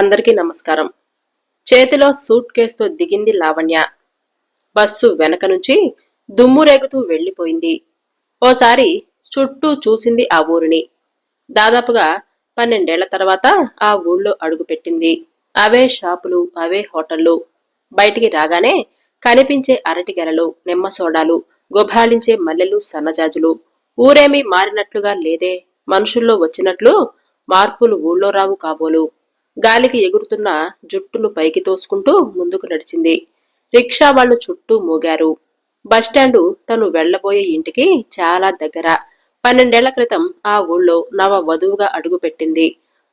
అందరికీ నమస్కారం. చేతిలో సూట్ కేసుతో దిగింది లావణ్య. బస్సు వెనక నుంచి దుమ్ము రేగుతూ వెళ్ళిపోయింది ఓసారి చుట్టూ చూసింది ఆ ఊరిని. దాదాపుగా పన్నెండేళ్ళ తర్వాత ఆ ఊళ్ళో అడుగుపెట్టింది అవే షాపులు అవే హోటళ్ళు బయటికి రాగానే కనిపించే అరటి గెలలు నిమ్మసోడాలు మల్లెలు సన్నజాజులు. ఊరేమీ మారినట్లుగా లేదే. మనుషుల్లో వచ్చినట్లు మార్పులు ఊళ్ళో రావు కాబోలు. గాలికి ఎగురుతున్న జుట్టును పైకి తోసుకుంటూ ముందుకు నడిచింది. రిక్షా వాళ్ళు చుట్టూ మోగారు. బస్టాండు తను వెళ్ళబోయే ఇంటికి చాలా దగ్గర. పన్నెండేళ్ళ క్రితం ఆ ఊళ్ళో నవ వధువుగా అడుగుపెట్టింది.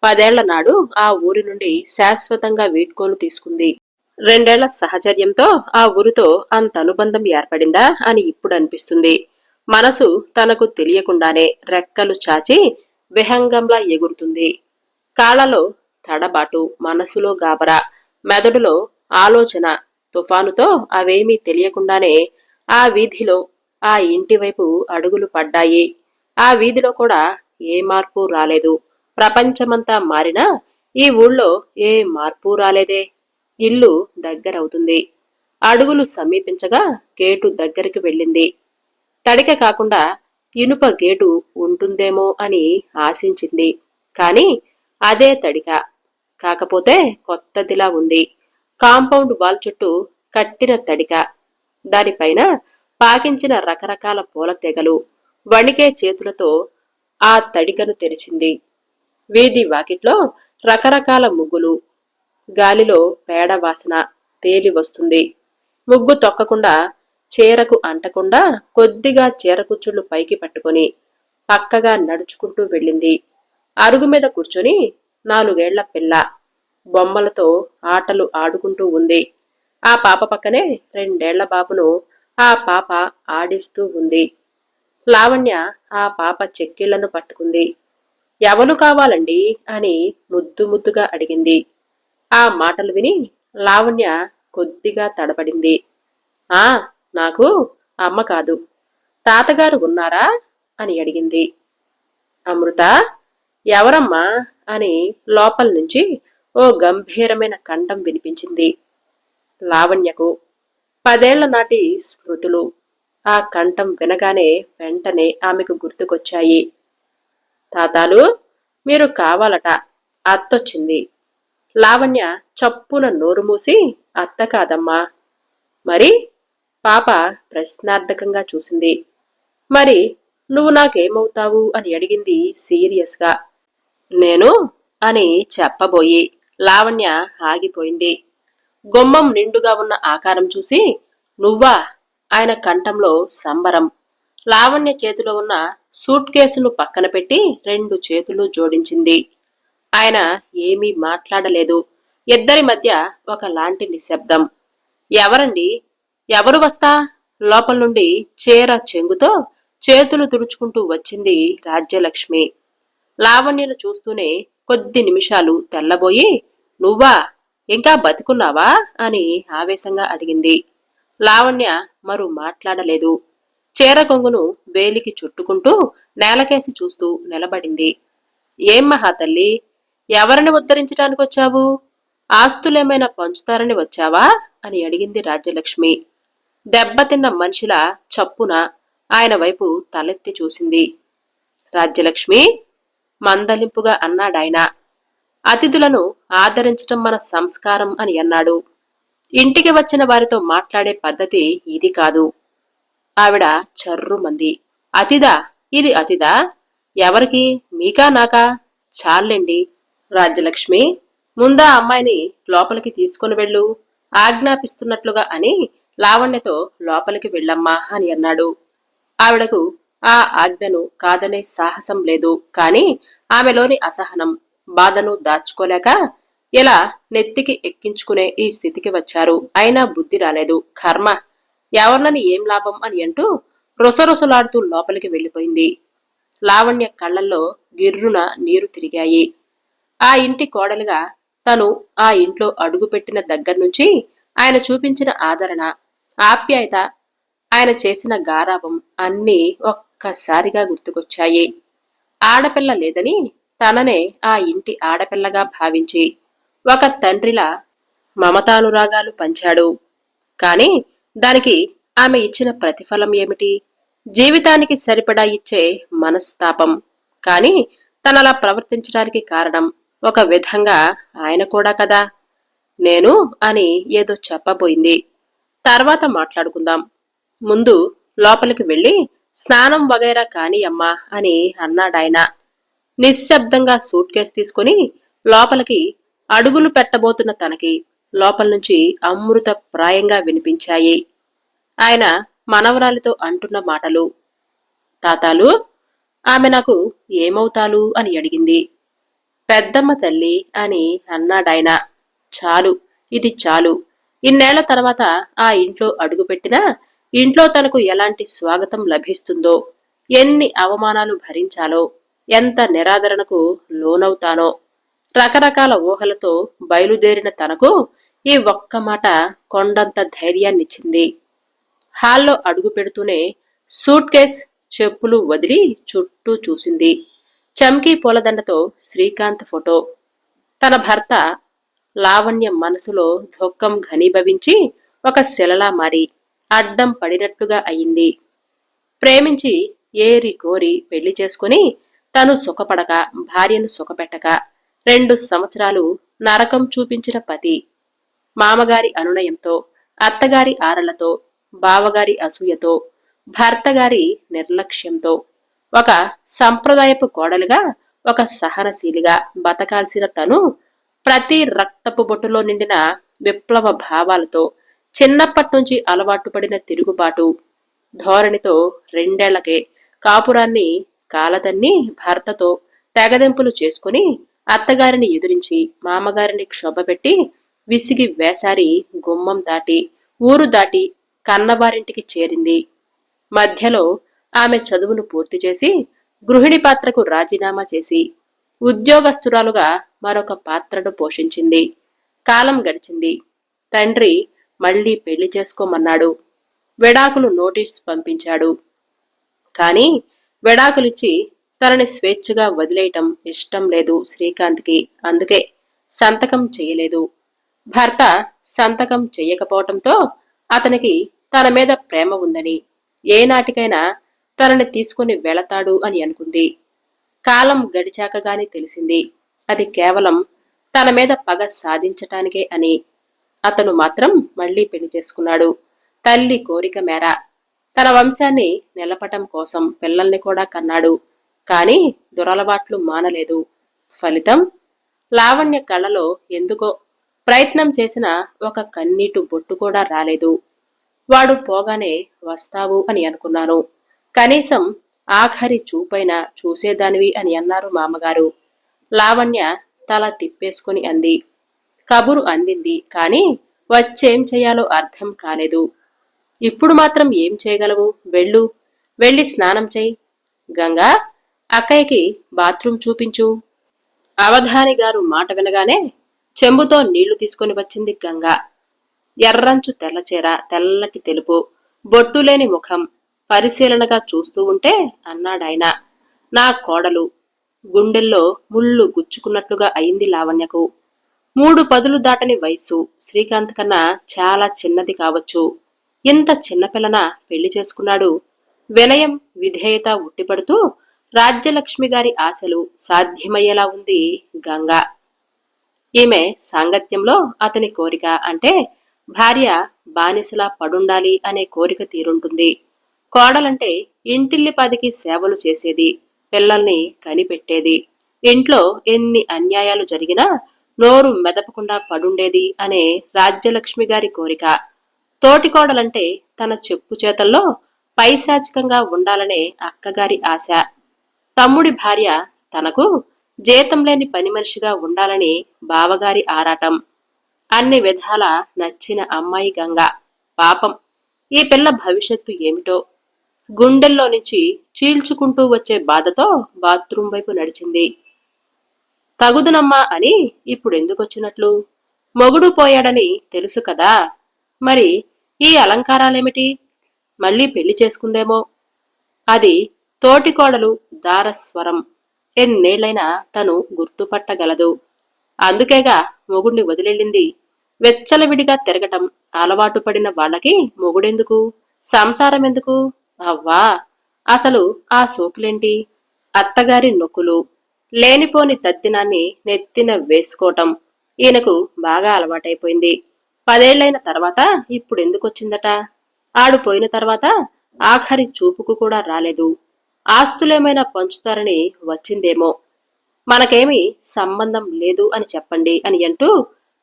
పదేళ్ళ నాడు ఆ ఊరి నుండి శాశ్వతంగా వీడ్కోలు తీసుకుంది. రెండేళ్ళ సహచర్యంతో ఆ ఊరితో అంత అనుబంధం ఏర్పడిందా అని ఇప్పుడు అనిపిస్తుంది. మనసు తనకు తెలియకుండానే రెక్కలు చాచి విహంగంలా ఎగురుతుంది. కాళ్ళలో తడబాటు మనసులో గాబరా మెదడులో ఆలోచన తుఫానుతో అవేమీ తెలియకుండానే ఆ వీధిలో ఆ ఇంటి వైపు అడుగులు పడ్డాయి. ఆ వీధిలో కూడా ఏ మార్పు రాలేదు. ప్రపంచమంతా మారినా ఈ ఊళ్ళో ఏ మార్పు రాలేదే. ఇల్లు దగ్గరవుతుంది. అడుగులు సమీపించగా గేటు దగ్గరికి వెళ్ళింది. తడిక కాకుండా ఇనుప గేటు ఉంటుందేమో అని ఆశించింది. కాని అదే తడిక. కాకపోతే కొత్తదిలా ఉంది. కాంపౌండ్ వాల్ చుట్టూ కట్టిన తడిక. దానిపైన పాకించిన రకరకాల పూల తెగలు వణికే చేతులతో ఆ తడికను తెరిచింది. వీధి వాకిట్లో రకరకాల ముగ్గులు. గాలిలో పేడ వాసన తేలి వస్తుంది. ముగ్గు తొక్కకుండా చీరకు అంటకుండా కొద్దిగా చీరకుచ్చుళ్ళు పైకి పట్టుకొని పక్కగా నడుచుకుంటూ వెళ్ళింది. అరుగు మీద కూర్చొని నాలుగేళ్ళ పిల్ల. బొమ్మలతో ఆటలు ఆడుకుంటూ ఉంది. ఆ పాప పక్కనే రెండేళ్ళ బాబును ఆ పాప ఆడిస్తూ ఉంది. లావణ్య ఆ పాప చెక్కిళ్ళను పట్టుకుంది. ఎవరు కావాలండి? అని ముద్దు ముద్దుగా అడిగింది. ఆ మాటలు విని లావణ్య కొద్దిగా తడబడింది. ఆ నాకు అమ్మ కాదు. తాతగారు ఉన్నారా? అని అడిగింది. అమృత ఎవరమ్మా? అని లోపల నుంచి ఓ గంభీరమైన కంఠం వినిపించింది. లావణ్యకు పదేళ్ళ నాటి స్మృతులు. ఆ కంఠం వినగానే వెంటనే ఆమెకు గుర్తుకొచ్చాయి. తాతాలు మీరు కావాలట అత్తొచ్చింది. లావణ్య చప్పున నోరు మూసి అత్త కాదమ్మా. మరి? పాప ప్రశ్నార్థకంగా చూసింది. మరి నువ్వు నాకేమవుతావు అని అడిగింది సీరియస్గా. నేను అని చెప్పబోయి లావణ్య ఆగిపోయింది. గుమ్మం నిండుగా ఉన్న ఆకారం చూసి నువ్వా? ఆయన కంఠంలో సంబరం లావణ్య చేతిలో ఉన్న సూట్ కేసును పక్కన పెట్టి రెండు చేతులు జోడించింది. ఆయన ఏమీ మాట్లాడలేదు. ఇద్దరి మధ్య ఒకలాంటి నిశ్శబ్దం. ఎవరండి? ఎవరు వస్తా లోపల నుండి చీర చెంగుతో చేతులు తుడుచుకుంటూ వచ్చింది రాజ్యలక్ష్మి. లావణ్యను చూస్తూనే కొద్ది నిమిషాలు తెల్లబోయి నువ్వా? ఇంకా బతికున్నావా? అని ఆవేశంగా అడిగింది. లావణ్య మరు మాట్లాడలేదు. చీర కొంగును వేలికి చుట్టుకుంటూ నేలకేసి చూస్తూ నిలబడింది. ఏం మహాతల్లి ఎవరిని ఉద్ధరించడానికి వచ్చావు? ఆస్తులేమైనా పంచుతారని వచ్చావా? అని అడిగింది రాజ్యలక్ష్మి. దెబ్బతిన్న మనిషిలా చప్పున ఆయన వైపు తలెత్తి చూసింది. రాజ్యలక్ష్మి మందలింపుగా అన్నాడాయన. అతిథులను ఆదరించటం మన సంస్కారం అని అన్నాడు. ఇంటికి వచ్చిన వారితో మాట్లాడే పద్ధతి ఇది కాదు. ఆవిడ చర్రుమంది. అతిదా ఇది అతిదా ఎవరికి? మీకా నాకా? చాలండి. రాజ్యలక్ష్మి ముందా అమ్మాయిని లోపలికి తీసుకుని వెళ్ళు. ఆజ్ఞాపిస్తున్నట్లుగా అని లావణ్యతో లోపలికి వెళ్ళమ్మా అని అన్నాడు. ఆవిడకు ఆ ఆజ్ఞను కాదనే సాహసం లేదు. కాని ఆమెలోని అసహనం బాధను దాచుకోలేక ఇలా నెత్తికి ఎక్కించుకునే ఈ స్థితికి వచ్చారు. అయినా బుద్ధి రాలేదు. కర్మ ఎవరినని ఏం లాభం అని అంటూ రొసరొసలాడుతూ లోపలికి వెళ్ళిపోయింది. లావణ్య కళ్ళల్లో గిర్రున నీరు తిరిగాయి. ఆ ఇంటి కోడలుగా తను ఆ ఇంట్లో అడుగుపెట్టిన దగ్గర నుంచి ఆయన చూపించిన ఆదరణ ఆప్యాయత ఆయన చేసిన గారాభం అన్నీ ఒక్కసారిగా గుర్తుకొచ్చాయి. ఆడపిల్ల లేదని తననే ఆ ఇంటి ఆడపిల్లగా భావించి ఒక తండ్రిలా మమతానురాగాలు పంచాడు. కాని దానికి ఆమె ఇచ్చిన ప్రతిఫలం ఏమిటి? జీవితానికి సరిపడా ఇచ్చే మనస్తాపం. కాని తనలా ప్రవర్తించడానికి కారణం ఒక విధంగా ఆయన కూడా కదా. నేను అని ఏదో చెప్పబోయింది. తర్వాత మాట్లాడుకుందాం. ముందు లోపలికి వెళ్ళి స్నానం వగైరా కాని అమ్మా అని అన్నాడాయన. నిశ్శబ్దంగా సూట్ కేసు తీసుకుని లోపలికి అడుగులు పెట్టబోతున్న తనకి లోపల నుంచి అమృత ప్రాయంగా వినిపించాయి. ఆయన మనవరాలితో అంటున్న మాటలు తాతాలు ఆమె నాకు ఏమవుతాలు? అని అడిగింది. పెద్దమ్మ తల్లి అని అన్నాడాయన. చాలు ఇది చాలు. ఇన్నేళ్ళ తర్వాత ఆ ఇంట్లో అడుగుపెట్టినా ఇంట్లో తనకు ఎలాంటి స్వాగతం లభిస్తుందో ఎన్ని అవమానాలు భరించాలో ఎంత నిరాదరణకు లోనవుతానో రకరకాల ఊహలతో బయలుదేరిన తనకు ఈ ఒక్క మాట కొండంత ధైర్యాన్నిచ్చింది. హాల్లో అడుగు పెడుతూనే సూట్ కేస్ చెప్పులు వదిలి చుట్టూ చూసింది. చమ్కీ పూలదండతో శ్రీకాంత్ ఫోటో. తన భర్త లావణ్య మనసులో దుఃఖం ఘనీభవించి ఒక శిలలా మారి అడ్డం పడినట్లుగా అయింది. ప్రేమించి ఏరి కోరి పెళ్ళి చేసుకుని తను సుఖపడక భార్యను సుఖపెట్టక రెండు సంవత్సరాలు నరకం చూపించిన పతి. మామగారి అనునయంతో అత్తగారి ఆరలతో బావగారి అసూయతో భర్తగారి నిర్లక్ష్యంతో ఒక సంప్రదాయపు కోడలుగా ఒక సహనశీలిగా బతకాల్సిన తను ప్రతి రక్తపు బొట్టులో నిండిన విప్లవ భావాలతో చిన్నప్పటి నుంచి అలవాటు పడిన తిరుగుబాటు. ధోరణితో రెండేళ్ళకే కాపురాన్ని కాలదన్ని భర్తతో తెగదెంపులు చేసుకుని అత్తగారిని ఎదురించి మామగారిని క్షోభపెట్టి విసిగి వేసారి గుమ్మం దాటి ఊరు దాటి కన్నవారింటికి చేరింది. మధ్యలో ఆమె చదువును పూర్తి చేసి గృహిణి పాత్రకు రాజీనామా చేసి ఉద్యోగస్తురాలుగా మరొక పాత్రను పోషించింది. కాలం గడిచింది. తండ్రి మళ్ళీ పెళ్ళి చేసుకోమన్నాడు. విడాకులు నోటీస్ పంపించాడు. కానీ విడాకులిచ్చి తనని స్వేచ్ఛగా వదిలేయటం ఇష్టం లేదు శ్రీకాంత్కి. అందుకే సంతకం చేయలేదు. భర్త సంతకం చెయ్యకపోవటంతో అతనికి తన మీద ప్రేమ ఉందని ఏనాటికైనా తనని తీసుకుని వెళతాడు అని అనుకుంది. కాలం గడిచాక గాని తెలిసింది. అది కేవలం తన మీద పగ సాధించటానికే అని అతను మాత్రం మళ్ళీ పెళ్ళి చేసుకున్నాడు. తల్లి కోరిక మేర. తన వంశాన్ని నిలపటం కోసం పిల్లల్ని కూడా కన్నాడు. కాని దురలవాట్లు మానలేదు. ఫలితం? లావణ్య కళ్ళలో ఎందుకో ప్రయత్నం చేసిన ఒక కన్నీటు బొట్టు కూడా రాలేదు. వాడు పోగానే వస్తావు అని అనుకున్నాను. కనీసం ఆఖరి చూపైనా చూసేదానివి అని అన్నారు మామగారు. లావణ్య తల తిప్పేసుకుని అంది. కబురు అందింది. కానీ వచ్చేం చేయాలో అర్థం కాలేదు. ఇప్పుడు మాత్రం ఏం చేయగలవు? వెళ్ళు. వెళ్ళి స్నానం చెయ్యి గంగా అక్కయ్యకి బాత్రూం చూపించు. అవధాని గారు మాట వినగానే చెంబుతో నీళ్ళు తీసుకుని వచ్చింది గంగా. ఎర్రంచు తెల్లచీర తెల్లటి తెలుపు బొట్టులేని ముఖం పరిశీలనగా చూస్తూ ఉంటే అన్నాడాయన నా కోడలు గుండెల్లో ముళ్ళు గుచ్చుకున్నట్లుగా అయింది లావణ్యకు. మూడు పదులు దాటని వయసు. శ్రీకాంత్ కన్నా చాలా చిన్నది కావచ్చు. ఇంత చిన్నపిల్లన పెళ్ళి చేసుకున్నాడు. వినయం విధేయత ఉట్టిపడుతూ రాజ్యలక్ష్మి గారి ఆశలు సాధ్యమయ్యేలా ఉంది గంగా. ఈమె సాంగత్యంలో అతని కోరిక అంటే భార్య బానిసలా పడుండాలి అనే కోరిక తీరుంటుంది. కోడలంటే ఇంటిల్లిపాదికి సేవలు చేసేది పిల్లల్ని కనిపెట్టేది. ఇంట్లో ఎన్ని అన్యాయాలు జరిగినా నోరు మెదపకుండా పడుండేది అనే రాజ్యలక్ష్మి గారి కోరిక. తోటికోడలంటే తన చెప్పు చేతల్లో పైశాచికంగా ఉండాలనే అక్కగారి ఆశ. తమ్ముడి భార్య తనకు జీతం లేని పని మనిషిగా ఉండాలని బావగారి ఆరాటం. అన్ని విధాల నచ్చిన అమ్మాయి గంగ. పాపం. ఈ పిల్ల భవిష్యత్తు ఏమిటో? గుండెల్లో నుంచి చీల్చుకుంటూ వచ్చే బాధతో బాత్రూం వైపు నడిచింది. తగుదునమ్మా అని ఇప్పుడు ఎందుకొచ్చినట్లు మొగుడు పోయాడని తెలుసు కదా? మరి ఈ అలంకారాలేమిటి? మళ్ళీ పెళ్ళి చేసుకుందేమో? అది తోటికోడలు దారస్వరం. ఎన్నేళ్ళైనా తను గుర్తుపట్టగలదు. అందుకేగా మొగుణ్ణి వదిలెళ్ళింది. వెచ్చలవిడిగా తిరగటం అలవాటు పడిన వాళ్ళకి మొగుడెందుకు? సంసారం ఎందుకు అవ్వా! అసలు ఆ సోకులేంటి? అత్తగారి నొక్కులు. లేనిపోని తద్దినాన్ని నెత్తిన వేసుకోవటం ఈయనకు బాగా అలవాటైపోయింది. పదేళ్ళైన తర్వాత ఇప్పుడు ఎందుకు వచ్చిందట ఆడు పోయిన తర్వాత ఆఖరి చూపుకు కూడా రాలేదు. ఆస్తులేమైనా పంచుతారని వచ్చిందేమో. మనకేమీ సంబంధం లేదు అని చెప్పండి అని అంటూ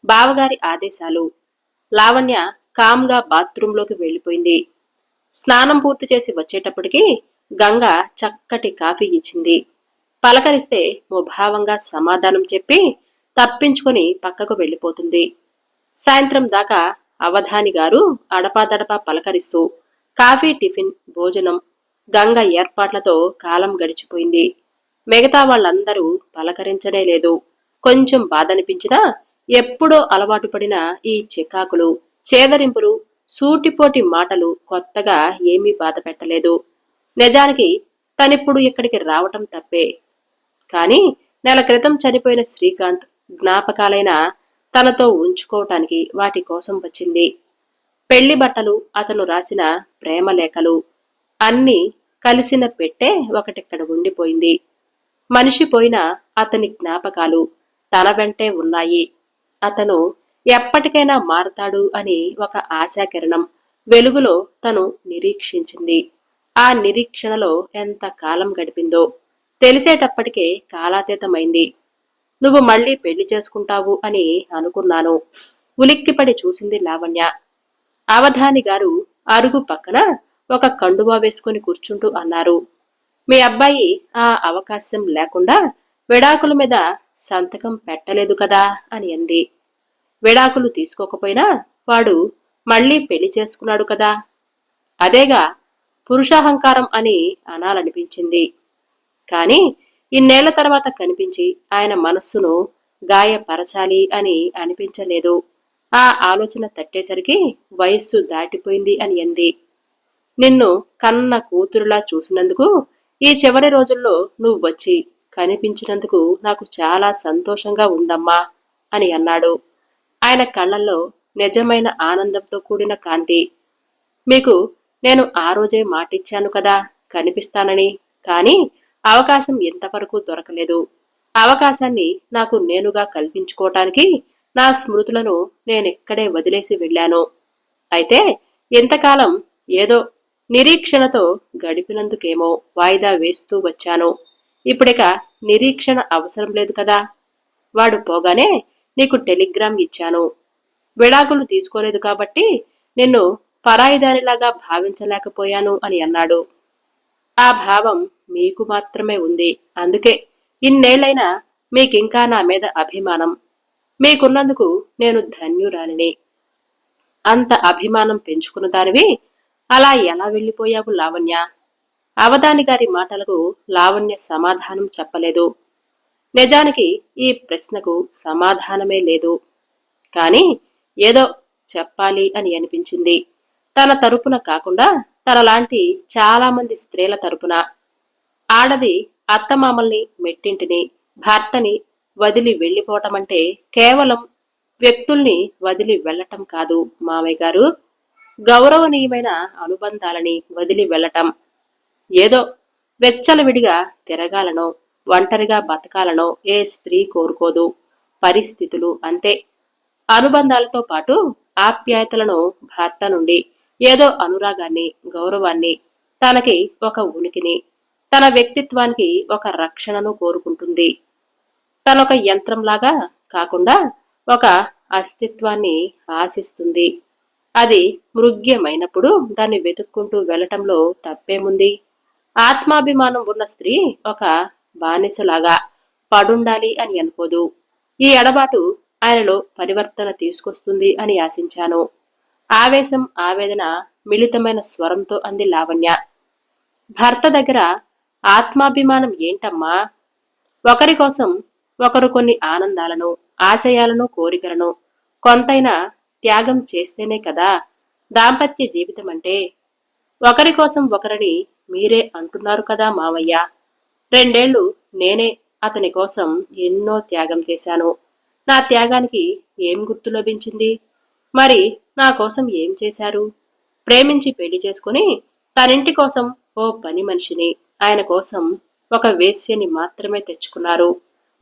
బావగారి ఆదేశాలు. లావణ్య కామ్గా బాత్రూంలోకి వెళ్ళిపోయింది. స్నానం పూర్తి చేసి వచ్చేటప్పటికి గంగ చక్కటి కాఫీ ఇచ్చింది. పలకరిస్తే ముభావంగా సమాధానం చెప్పి తప్పించుకొని పక్కకు వెళ్ళిపోతుంది. సాయంత్రం దాకా అవధాని గారు అడపాదడపా పలకరిస్తూ కాఫీ టిఫిన్ భోజనం గంగ ఏర్పాట్లతో కాలం గడిచిపోయింది. మిగతా వాళ్ళందరూ పలకరించనే లేదు. కొంచెం బాధనిపించినా ఎప్పుడో అలవాటు పడిన ఈ చికాకులు చేదరింపులు సూటిపోటి మాటలు కొత్తగా ఏమీ బాధ పెట్టలేదు. నిజానికి తనిప్పుడు ఇక్కడికి రావటం తప్పే. కానీ నెల క్రితం చనిపోయిన శ్రీకాంత్ జ్ఞాపకాలైన తనతో ఉంచుకోవటానికి వాటి కోసం వచ్చింది. పెళ్ళి బట్టలు అతను రాసిన ప్రేమ లేఖలు అన్నీ కలిసిన పెట్టే ఒకటిక్కడ ఉండిపోయింది. మనిషి పోయిన అతని జ్ఞాపకాలు తన వెంటే ఉన్నాయి. అతను ఎప్పటికైనా మారతాడు అని ఒక ఆశాకిరణం వెలుగులో తను నిరీక్షించింది. ఆ నిరీక్షణలో ఎంత కాలం గడిపిందో తెలిసేటప్పటికే కాలాతీతమైంది. నువ్వు మళ్ళీ పెళ్ళి చేసుకుంటావు అని అనుకున్నాను. ఉలిక్కిపడి చూసింది లావణ్య. అవధాని గారు అరుగు పక్కన ఒక కండువా వేసుకుని కూర్చుంటూ అన్నారు. మీ అబ్బాయి ఆ అవకాశం లేకుండా విడాకుల మీద సంతకం పెట్టలేదు కదా అని అంది. విడాకులు తీసుకోకపోయినా వాడు మళ్ళీ పెళ్ళి చేసుకున్నాడు కదా. అదేగా పురుషాహంకారం అని అనాలనిపించింది. కానీ ఇన్నేళ్ళ తర్వాత కనిపించి ఆయన మనస్సును గాయపరచాలి అని అనిపించలేదు. ఆ ఆలోచన తట్టేసరికి వయస్సు దాటిపోయింది అని అంది. నిన్ను కన్న కూతురులా చూసినందుకు ఈ చివరి రోజుల్లో నువ్వు వచ్చి కనిపించినందుకు నాకు చాలా సంతోషంగా ఉందమ్మా అని అన్నాడు. ఆయన కళ్ళల్లో నిజమైన ఆనందంతో కూడిన కాంతి. మీకు నేను ఆ రోజే మాటిచ్చాను కదా కనిపిస్తానని. కానీ అవకాశం ఎంతవరకు దొరకలేదు. అవకాశాన్ని నాకు నేనుగా కల్పించుకోవటానికి నా స్మృతులను నేనెక్కడే వదిలేసి వెళ్ళాను. అయితే ఇంతకాలం ఏదో నిరీక్షణతో గడిపినందుకేమో వాయిదా వేస్తూ వచ్చాను. ఇప్పుడిక నిరీక్షణ అవసరం లేదు కదా. వాడు పోగానే నీకు టెలిగ్రామ్ ఇచ్చాను. విడాకులు తీసుకోలేదు కాబట్టి నిన్ను పరాయిదారిలాగా భావించలేకపోయాను అని అన్నాడు. ఆ భావం మీకు మాత్రమే ఉంది. అందుకే ఇన్నేళ్ళైనా మీకింకా నా మీద అభిమానం. మీకున్నందుకు నేను ధన్యురాలిని. అంత అభిమానం పెంచుకున్న దానివి అలా ఎలా వెళ్ళిపోయావు లావణ్య? అవధాని గారి మాటలకు లావణ్య సమాధానం చెప్పలేదు. నిజానికి ఈ ప్రశ్నకు సమాధానమే లేదు. కానీ ఏదో చెప్పాలి అని అనిపించింది. తన తరపున కాకుండా తనలాంటి చాలా మంది స్త్రీల తరపున. ఆడది అత్తమామల్ని మెట్టింటిని భర్తని వదిలి వెళ్ళిపోవటం అంటే కేవలం వ్యక్తుల్ని వదిలి వెళ్ళటం కాదు మామయ్య గారు. గౌరవనీయమైన అనుబంధాలని వదిలి వెళ్ళటం. ఏదో వెచ్చలవిడిగా తిరగాలనో ఒంటరిగా బతకాలనో ఏ స్త్రీ కోరుకోదు. పరిస్థితులు అంతే. అనుబంధాలతో పాటు ఆప్యాయతలను భర్త నుండి ఏదో అనురాగాన్ని గౌరవాన్ని తనకి ఒక ఉనికిని తన వ్యక్తిత్వానికి ఒక రక్షణను కోరుకుంటుంది. తనొక యంత్రంలాగా కాకుండా ఒక అస్తిత్వాన్ని ఆశిస్తుంది. అది మృగ్యమైనప్పుడు దాన్ని వెతుక్కుంటూ వెళ్ళటంలో తప్పేముంది? ఆత్మాభిమానం ఉన్న స్త్రీ ఒక బానిసలాగా పడుండాలి అని అనుకోదు. ఈ ఎడబాటు ఆయనలో పరివర్తన తీసుకొస్తుంది అని ఆశించాను. ఆవేశం ఆవేదన మిళితమైన స్వరంతో అంది లావణ్య. భర్త దగ్గర ఆత్మాభిమానం ఏంటమ్మా? ఒకరి కోసం ఒకరు కొన్ని ఆనందాలను ఆశయాలను కోరికలను కొంతైనా త్యాగం చేస్తేనే కదా దాంపత్య జీవితం అంటే? ఒకరి కోసం ఒకరిని మీరే అంటున్నారు కదా మావయ్య. రెండేళ్ళు నేనే అతని కోసం ఎన్నో త్యాగం చేశాను. నా త్యాగానికి ఏం గుర్తు లభించింది? మరి నా కోసం ఏం చేశారు? ప్రేమించి పెళ్ళి చేసుకుని తనింటి కోసం ఓ పని మనిషిని ఆయన కోసం ఒక వేశ్యని మాత్రమే తెచ్చుకున్నారు.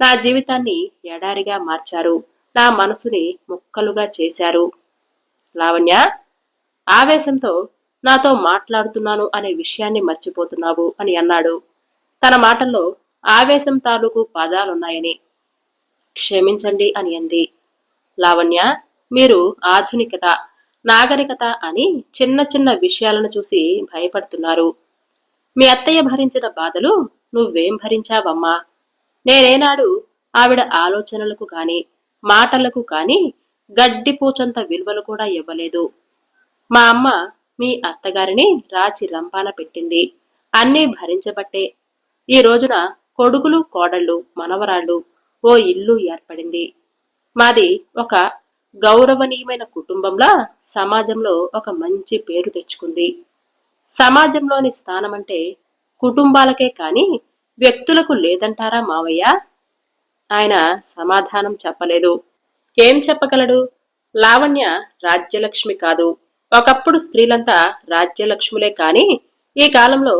నా జీవితాన్ని ఎడారిగా మార్చారు. నా మనసుని ముక్కలుగా చేశారు. లావణ్య ఆవేశంతో నాతో మాట్లాడుతున్నాను అనే విషయాన్ని మర్చిపోతున్నావు అని అన్నాడు. తన మాటల్లో ఆవేశం తాలూకు పదాలున్నాయని. క్షమించండి అని అంది. లావణ్య మీరు ఆధునికత నాగరికత అని చిన్న చిన్న విషయాలను చూసి భయపడుతున్నారు. మీ అత్తయ్య భరించిన బాధలు నువ్వేం భరించావమ్మా? నేనేనాడు ఆవిడ ఆలోచనలకు కాని మాటలకు కాని గడ్డిపూచంత విలువలు కూడా ఇవ్వలేదు. మా అమ్మ మీ అత్తగారిని రాచి రంపాన పెట్టింది. అన్నీ భరించబట్టే ఈ రోజున కొడుకులు కోడళ్ళు మనవరాళ్ళు ఓ ఇల్లు ఏర్పడింది. మాది ఒక గౌరవనీయమైన కుటుంబంలా సమాజంలో ఒక మంచి పేరు తెచ్చుకుంది. సమాజంలోని స్థానమంటే కుటుంబాలకే కాని వ్యక్తులకు లేదంటారా మావయ్య? ఆయన సమాధానం చెప్పలేదు. ఏం చెప్పగలడు? లావణ్య రాజ్యలక్ష్మి కాదు. ఒకప్పుడు స్త్రీలంతా రాజ్యలక్ష్ములే కాని ఈ కాలంలో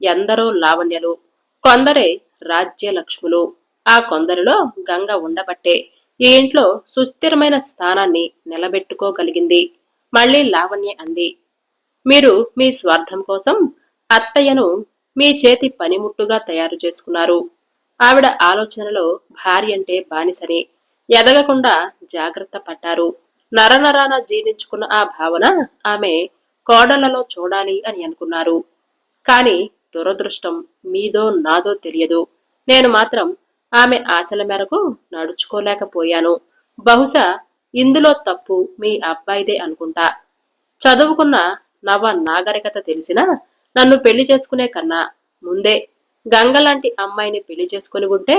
ఎందరో లావణ్యలు కొందరే రాజ్యలక్ష్ములు. ఆ కొందరిలో గంగ ఉండబట్టే ఈ ఇంట్లో సుస్థిరమైన స్థానాన్ని నిలబెట్టుకోగలిగింది. మళ్ళీ లావణ్య అంది మీరు మీ స్వార్థం కోసం అత్తయ్యను మీ చేతి పనిముట్టుగా తయారు చేసుకున్నారు. ఆవిడ ఆలోచనలో భార్య అంటే బానిసని. ఎదగకుండా జాగ్రత్త పడ్డారు. నరనరాన జీర్ణించుకున్న ఆ భావన ఆమె కోడలలో చూడాలి అని అనుకున్నారు. కాని దురదృష్టం మీదో నాదో తెలియదు. నేను మాత్రం ఆమె ఆశల మేరకు నడుచుకోలేకపోయాను. బహుశా ఇందులో తప్పు మీ అబ్బాయిదే అనుకుంటా. చదువుకున్న నవ నాగరికత తెలిసినా నన్ను పెళ్ళి చేసుకునే కన్నా ముందే గంగ లాంటి అమ్మాయిని పెళ్ళి చేసుకుని ఉంటే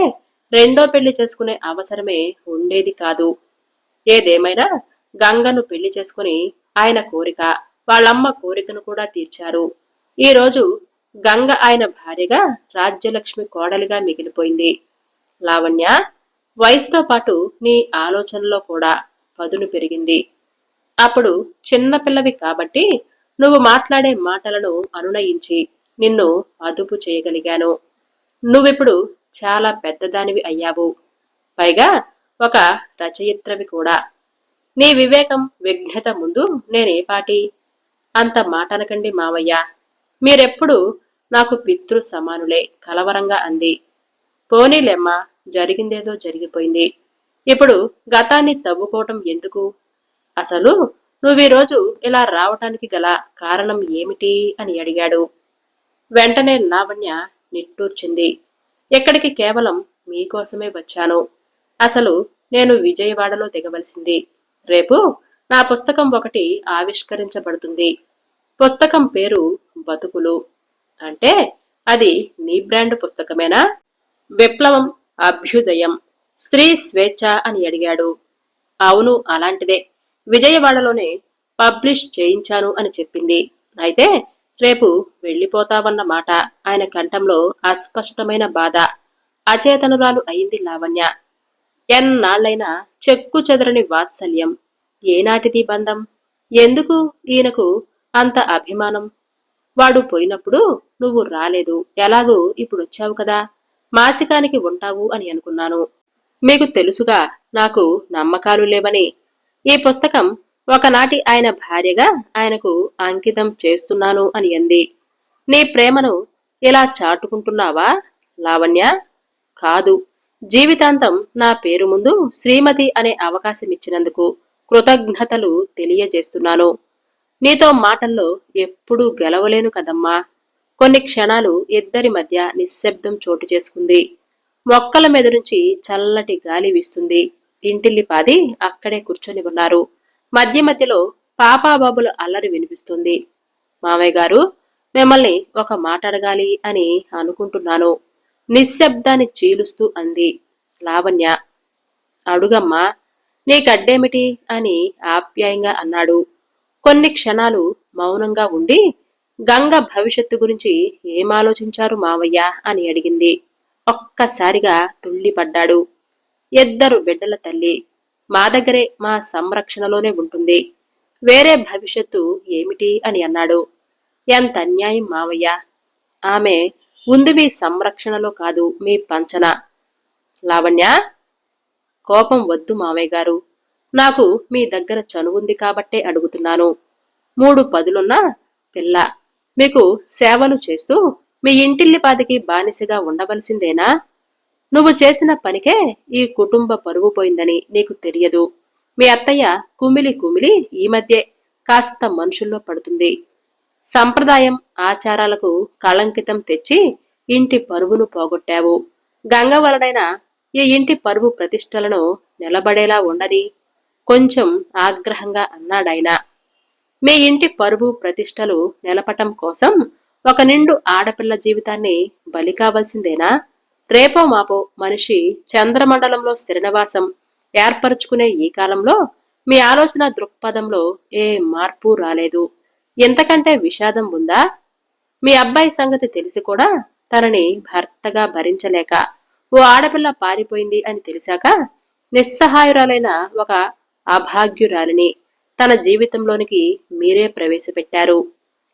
రెండో పెళ్ళి చేసుకునే అవసరమే ఉండేది కాదు. ఏదేమైనా గంగను పెళ్ళి చేసుకుని ఆయన కోరిక వాళ్ళమ్మ కోరికను కూడా తీర్చారు. ఈ రోజు గంగ ఆయన భార్యగా రాజ్యలక్ష్మి కోడలిగా మిగిలిపోయింది. లావణ్య వయసుతో పాటు నీ ఆలోచనలో కూడా పదును పెరిగింది. అప్పుడు చిన్నపిల్లవి కాబట్టి నువ్వు మాట్లాడే మాటలను అనునయించి నిన్ను అదుపు చేయగలిగాను. నువ్విప్పుడు చాలా పెద్దదానివి అయ్యావు. పైగా ఒక రచయిత్రవి కూడా. నీ వివేకం విఘ్నత ముందు నేనేపాటి అంత మాటనకండి మావయ్య. మీరెప్పుడు నాకు పితృ సమానులే కలవరంగా అంది. పోనీలేమ్మా జరిగిందేదో జరిగిపోయింది. ఇప్పుడు గతాన్ని తవ్వుకోవటం ఎందుకు? అసలు నువ్వీరోజు ఇలా రావటానికి గల కారణం ఏమిటి అని అడిగాడు. వెంటనే లావణ్య నిట్టూర్చింది. ఇక్కడికి కేవలం మీకోసమే వచ్చాను. అసలు నేను విజయవాడలో దిగవలసింది. రేపు నా పుస్తకం ఒకటి ఆవిష్కరించబడుతుంది. పుస్తకం పేరు బతుకులు. అంటే అది నీ బ్రాండ్ పుస్తకమేనా? విప్లవం అభ్యుదయం స్త్రీ స్వేచ్ఛ అని అడిగాడు. అవును అలాంటిదే. విజయవాడలోనే పబ్లిష్ చేయించాను అని చెప్పింది. అయితే రేపు వెళ్ళిపోతావన్న మాట ఆయన కంఠంలో అస్పష్టమైన బాధ. అచేతనురాలు అయింది లావణ్య. ఎన్నాళ్ళైనా చెక్కు చెదరని వాత్సల్యం. ఏనాటిది బంధం? ఎందుకు ఈయనకు అంత అభిమానం? వాడు పోయినప్పుడు నువ్వు రాలేదు. ఎలాగూ ఇప్పుడొచ్చావు కదా? మాసికానికి ఉంటావు అని అనుకున్నాను. మీకు తెలుసుగా నాకు నమ్మకాలు లేవని ఈ పుస్తకం ఒకనాటి ఆయన భార్యగా ఆయనకు అంకితం చేస్తున్నాను అని అంది. నీ ప్రేమను ఇలా చాటుకుంటున్నావా లావణ్య? కాదు. జీవితాంతం నా పేరు ముందు శ్రీమతి అనే అవకాశం ఇచ్చినందుకు కృతజ్ఞతలు తెలియజేస్తున్నాను. నీతో మాటల్లో ఎప్పుడూ గెలవలేను కదమ్మా. కొన్ని క్షణాలు ఇద్దరి మధ్య నిశ్శబ్దం చోటు చేసుకుంది. మొక్కల మీద నుంచి చల్లటి గాలి వీస్తుంది. ఇంటిల్లిపాది అక్కడే కూర్చొని ఉన్నారు. మధ్య మధ్యలో పాపాబాబుల అల్లరి వినిపిస్తుంది. మామయ్య గారు మిమ్మల్ని ఒక మాట అడగాలి అని అనుకుంటున్నాను. నిశ్శబ్దాన్ని చీలుస్తూ అంది లావణ్య. అడుగమ్మా నీకడ్డేమిటి అని ఆప్యాయంగా అన్నాడు. కొన్ని క్షణాలు మౌనంగా ఉండి గంగ భవిష్యత్తు గురించి ఏమాలోచించారు మావయ్య అని అడిగింది. ఒక్కసారిగా తుళ్ళిపడ్డాడు. ఇద్దరు బిడ్డల తల్లి మా దగ్గరే మా సంరక్షణలోనే ఉంటుంది. వేరే భవిష్యత్తు ఏమిటి అని అన్నాడు. ఎంత అన్యాయం మావయ్య. ఆమె ఉంది మీ సంరక్షణలో కాదు మీ పంచన. లావణ్య కోపం వద్దు మావయ్య గారు. నాకు మీ దగ్గర చనువుంది కాబట్టే అడుగుతున్నాను. మూడు పదులున్న పిల్ల మీకు సేవలు చేస్తూ మీ ఇంటిల్లిపాదికి బానిసగా ఉండవలసిందేనా? నువ్వు చేసిన పనికే ఈ కుటుంబ పరువు పోయిందని నీకు తెలియదు. మీ అత్తయ్య కుమిలి కుమిలి ఈ మధ్యే కాస్త మనుషుల్లో పడుతుంది. సంప్రదాయం ఆచారాలకు కళంకితం తెచ్చి ఇంటి పరువును పోగొట్టావు. గంగవలడైన ఈ ఇంటి పరువు ప్రతిష్టలను నిలబడేలా ఉండని కొంచెం ఆగ్రహంగా అన్నాడాయన. మీ ఇంటి పరువు ప్రతిష్టలు నిలపటం కోసం ఒక నిండు ఆడపిల్ల జీవితాన్ని బలి కావాల్సిందేనా? రేపో మాపో మనిషి చంద్రమండలంలో స్థిరనివాసం ఏర్పరచుకునే ఈ కాలంలో మీ ఆలోచన దృక్పథంలో ఏ మార్పు రాలేదు. ఎంతకంటే విషాదం ఉందా? మీ అబ్బాయి సంగతి తెలిసి కూడా తనని భర్తగా భరించలేక ఓ ఆడపిల్ల పారిపోయింది అని తెలిసాక నిస్సహాయురాలైన ఒక అభాగ్యురాలిని తన జీవితంలోనికి మీరే ప్రవేశపెట్టారు.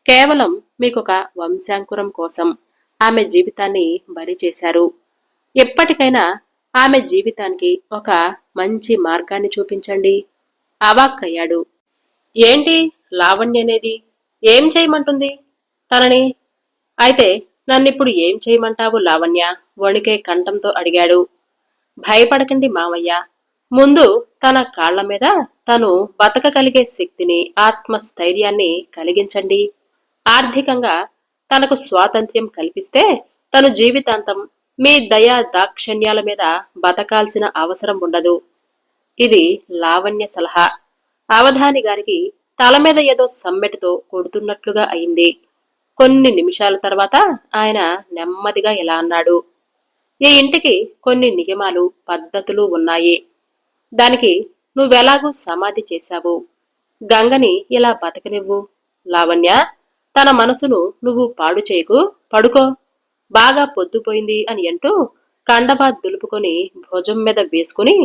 కేవలం మీకొక వంశాంకురం కోసం ఆమె జీవితాన్ని బలి చేశారు ఎప్పటికైనా ఆమె జీవితానికి ఒక మంచి మార్గాన్ని చూపించండి. అవాక్కయ్యాడు. ఏంటి లావణ్య అనేది? ఏం చేయమంటుంది? తనని. అయితే నన్నిప్పుడు ఏం చేయమంటావు లావణ్య? వణికే కంఠంతో అడిగాడు. భయపడకండి మామయ్య ముందు తన కాళ్ళ మీద తను బతకగలిగే శక్తిని ఆత్మస్థైర్యాన్ని కలిగించండి. ఆర్థికంగా తనకు స్వాతంత్ర్యం కల్పిస్తే తను జీవితాంతం మీ దయా దాక్షణ్యాల మీద బతకాల్సిన అవసరం ఉండదు. ఇది లావణ్య సలహా. అవధాని గారికి తల మీద ఏదో సమ్మెటతో కొడుతున్నట్లుగా అయింది. కొన్ని నిమిషాల తర్వాత ఆయన నెమ్మదిగా ఇలా అన్నాడు. ఈ ఇంటికి కొన్ని నియమాలు పద్ధతులు ఉన్నాయి. దానికి నువ్వెలాగూ సమాధి చేశావు. గంగని ఇలా బతకనివ్వు. లావణ్య తన మనసును నువ్వు పాడు చేయకు. పడుకో. బాగా పొద్దుపోయింది అని అంటూ కండబా దులుపుకొని భుజం మీద వేసుకుని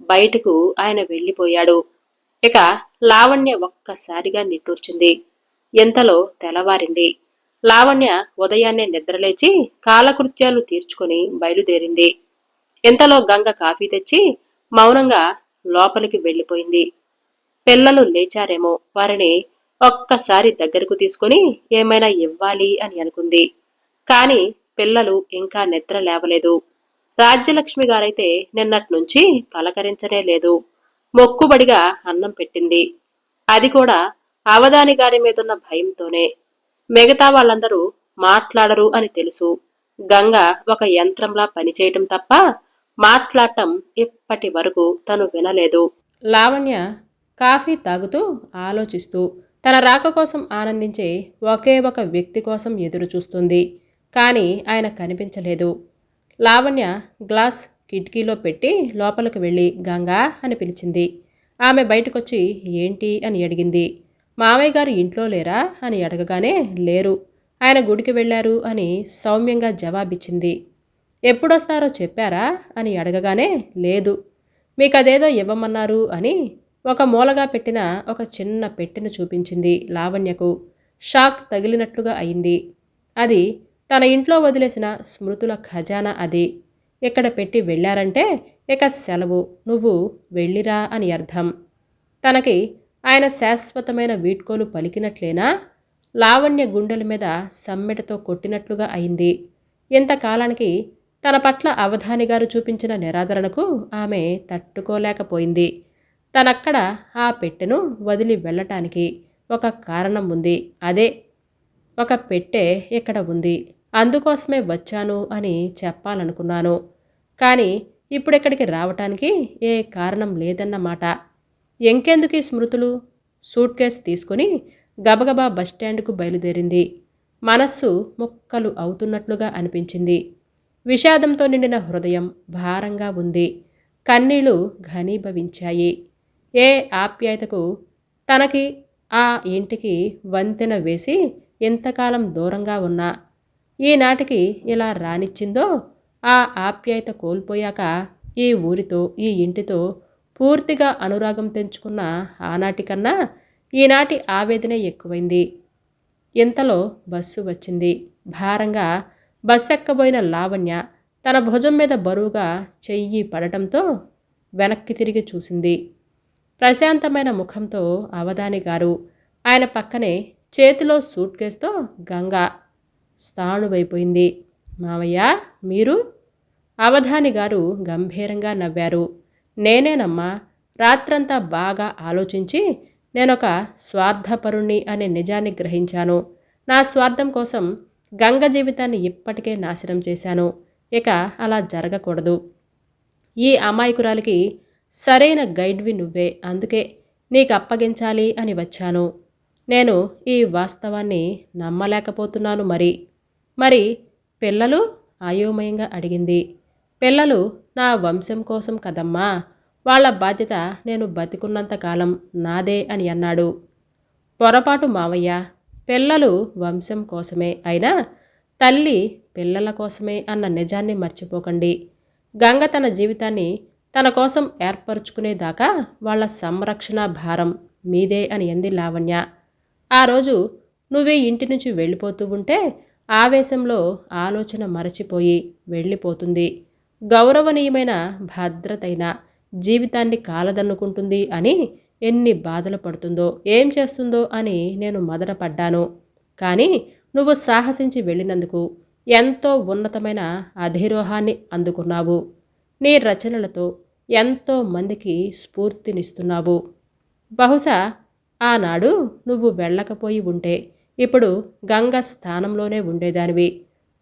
బయటకు ఆయన వెళ్ళిపోయాడు. ఇక లావణ్య ఒక్కసారిగా నిట్టూర్చింది. ఎంతలో తెల్లవారింది. లావణ్య ఉదయాన్నే నిద్రలేచి కాలకృత్యాలు తీర్చుకుని బయలుదేరింది. ఇంతలో గంగ కాఫీ తెచ్చి మౌనంగా లోపలికి వెళ్ళిపోయింది. పిల్లలు లేచారేమో వారిని ఒక్కసారి దగ్గరకు తీసుకుని ఏమైనా ఇవ్వాలి అని అనుకుంది. కాని పిల్లలు ఇంకా నిద్ర లేవలేదు. రాజ్యలక్ష్మి గారైతే నిన్నట్నుంచి పలకరించనే లేదు. మొక్కుబడిగా అన్నం పెట్టింది. అది కూడా అవధాని గారి మీదున్న భయంతోనే. మిగతా వాళ్ళందరూ మాట్లాడరు అని తెలుసు. గంగ ఒక యంత్రంలా పనిచేయటం తప్ప మాట్లాడటం ఇప్పటి వరకు తను వినలేదు. లావణ్య కాఫీ తాగుతూ ఆలోచిస్తూ తన రాక కోసం ఆనందించే ఒకే ఒక వ్యక్తి కోసం ఎదురు చూస్తుంది కానీ ఆయన కనిపించలేదు. లావణ్య గ్లాస్ కిటికీలో పెట్టి లోపలికి వెళ్ళి గంగా అని పిలిచింది. ఆమె బయటకొచ్చి ఏంటి అని అడిగింది. మామయ్య గారు ఇంట్లో లేరా అని అడగగానే లేరు. ఆయన గుడికి వెళ్ళారు అని సౌమ్యంగా జవాబిచ్చింది. ఎప్పుడొస్తారో చెప్పారా అని అడగగానే లేదు. మీకు అదేదో ఇవ్వమన్నారు అని ఒక మూలగా పెట్టిన ఒక చిన్న పెట్టెను చూపించింది లావణ్యకు. షాక్ తగిలినట్లుగా అయింది. అది తన ఇంట్లో వదిలేసిన స్మృతుల ఖజానా అది. ఇక్కడ పెట్టి వెళ్ళారంటే ఇక సెలవు నువ్వు వెళ్ళిరా అని అర్థం. తనకి ఆయన శాశ్వతమైన వీడ్కోలు పలికినట్లేనా? లావణ్య గుండెల మీద సమ్మెటతో కొట్టినట్లుగా అయింది. ఇంతకాలానికి తన పట్ల అవధాని గారు చూపించిన నిరాదరణకు ఆమె తట్టుకోలేకపోయింది. తనక్కడ ఆ పెట్టెను వదిలి వెళ్ళటానికి ఒక కారణం ఉంది. అదే ఒక పెట్టె ఇక్కడ ఉంది. అందుకోసమే వచ్చాను అని చెప్పాలనుకున్నాను. కానీ ఇప్పుడిక్కడికి రావటానికి ఏ కారణం లేదన్నమాట. ఎంకెందుకు ఈ స్మృతులు? సూట్ కేస్ తీసుకుని గబగబా బస్టాండ్కు బయలుదేరింది. మనస్సు ముక్కలు అవుతున్నట్లుగా అనిపించింది. విషాదంతో నిండిన హృదయం భారంగా ఉంది. కన్నీళ్ళు ఘనీభవించాయి. ఏ ఆప్యాయతకు? తనకి ఆ ఇంటికి వంతెన వేసి ఇంతకాలం దూరంగా ఉన్నా ఈనాటికి ఇలా రానిచ్చిందో ఆ ఆప్యాయత కోల్పోయాక ఈ ఊరితో ఈ ఇంటితో పూర్తిగా అనురాగం తెంచుకున్న ఆనాటి కన్నా ఈనాటి ఆవేదన ఎక్కువైంది. ఇంతలో బస్సు వచ్చింది. భారంగా బస్సు ఎక్కబోయిన లావణ్య తన భుజం మీద బరువుగా చెయ్యి పడటంతో వెనక్కి తిరిగి చూసింది. ప్రశాంతమైన ముఖంతో అవధాని గారు ఆయన పక్కనే చేతిలో సూట్ కేసుతో గంగా స్థాణువైపోయింది. మావయ్య మీరు అవధాని గారు గంభీరంగా నవ్వారు. నేనేనమ్మా రాత్రంతా బాగా ఆలోచించి నేనొక స్వార్థపరుణ్ణి అనే నిజాన్ని గ్రహించాను. నా స్వార్థం కోసం గంగ జీవితాన్ని ఇప్పటికే నాశనం చేశాను. ఇక అలా జరగకూడదు. ఈ అమాయకురాలికి సరైన గైడ్వి నువ్వే. అందుకే నీకు అప్పగించాలి అని వచ్చాను. నేను ఈ వాస్తవాన్ని నమ్మలేకపోతున్నాను మరి. మరి పిల్లలు అయోమయంగా అడిగింది. పిల్లలు నా వంశం కోసం కదమ్మా వాళ్ళ బాధ్యత నేను బతికున్నంతకాలం నాదే అని అన్నాడు. పొరపాటు మావయ్య పిల్లలు వంశం కోసమే అయినా తల్లి పిల్లల కోసమే అన్న నిజాన్ని మర్చిపోకండి. గంగ తన జీవితాన్ని తన కోసం ఏర్పరచుకునేదాకా వాళ్ళ సంరక్షణ భారం మీదే అని ఎంది లావణ్య. ఆ రోజు నువ్వే ఇంటి నుంచి వెళ్ళిపోతూ ఉంటే ఆవేశంలో ఆలోచన మరచిపోయి వెళ్ళిపోతుంది. గౌరవనీయమైన భద్రతైన జీవితాన్ని కాలదన్నుకుంటుంది అని ఎన్ని బాధలు పడుతుందో ఏం చేస్తుందో అని నేను మదనపడ్డాను కానీ నువ్వు సాహసించి వెళ్ళినందుకు ఎంతో ఉన్నతమైన అధిరోహాన్ని అందుకున్నావు. నీ రచనలతో ఎంతో మందికి స్ఫూర్తినిస్తున్నావు. బహుశా ఆనాడు నువ్వు వెళ్ళకపోయి ఉంటే ఇప్పుడు గంగ స్థానంలోనే ఉండేదానివి.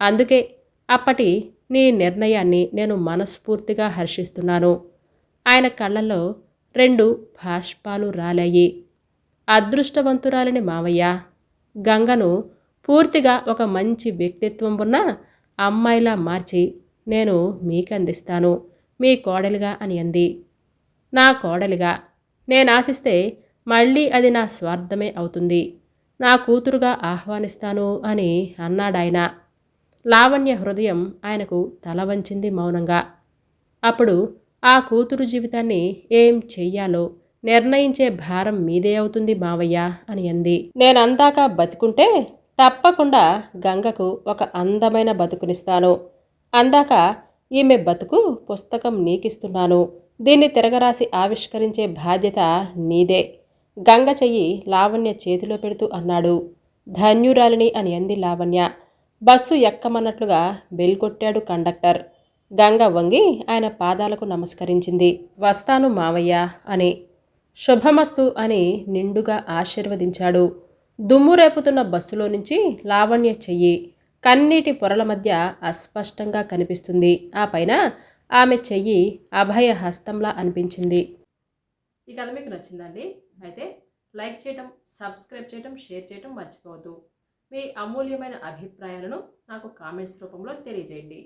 అందుకే అప్పటి నీ నిర్ణయాన్ని నేను మనస్ఫూర్తిగా హర్షిస్తున్నాను. ఆయన కళ్ళల్లో రెండు భాష్పాలు రాలాయి. అదృష్టవంతురాలని మావయ్య గంగను పూర్తిగా ఒక మంచి వ్యక్తిత్వం ఉన్న అమ్మాయిలా మార్చి నేను మీకందిస్తాను మీ కోడలిగా అని అంది. నా కోడలిగా నేను ఆశిస్తే మళ్ళీ అది నా స్వార్థమే అవుతుంది. నా కూతురుగా ఆహ్వానిస్తాను అని అన్నాడాయన. లావణ్య హృదయం ఆయనకు తల వంచింది మౌనంగా. అప్పుడు ఆ కూతురు జీవితాన్ని ఏం చెయ్యాలో నిర్ణయించే భారం మీదే అవుతుంది మావయ్య అని అంది. నేనందాక బతుకుంటే తప్పకుండా గంగకు ఒక అందమైన బతుకునిస్తాను. అందాక ఈమె బతుకు పుస్తకం నీకిస్తున్నాను. దీన్ని తిరగరాసి ఆవిష్కరించే బాధ్యత నీదే. గంగ చెయ్యి లావణ్య చేతిలో పెడుతూ అన్నాడు. ధన్యురాలిని అని అంది లావణ్య. బస్సు ఎక్కమన్నట్లుగా బెల్ కొట్టాడు కండక్టర్. గంగ వంగి ఆయన పాదాలకు నమస్కరించింది. వస్తాను మావయ్య అని. శుభమస్తు అని నిండుగా ఆశీర్వదించాడు. దుమ్ము రేపుతున్న బస్సులో నుంచి లావణ్య చెయ్యి. కన్నీటి పొరల మధ్య అస్పష్టంగా కనిపిస్తుంది. ఆ పైన ఆమె చెయ్యి అభయ హస్తంలా అనిపించింది. ఈ కథ మీకు నచ్చిందండి అయితే లైక్ చేయటం సబ్స్క్రైబ్ చేయటం షేర్ చేయటం మర్చిపోవద్దు. మీ అమూల్యమైన అభిప్రాయాలను నాకు కామెంట్స్ రూపంలో తెలియజేయండి.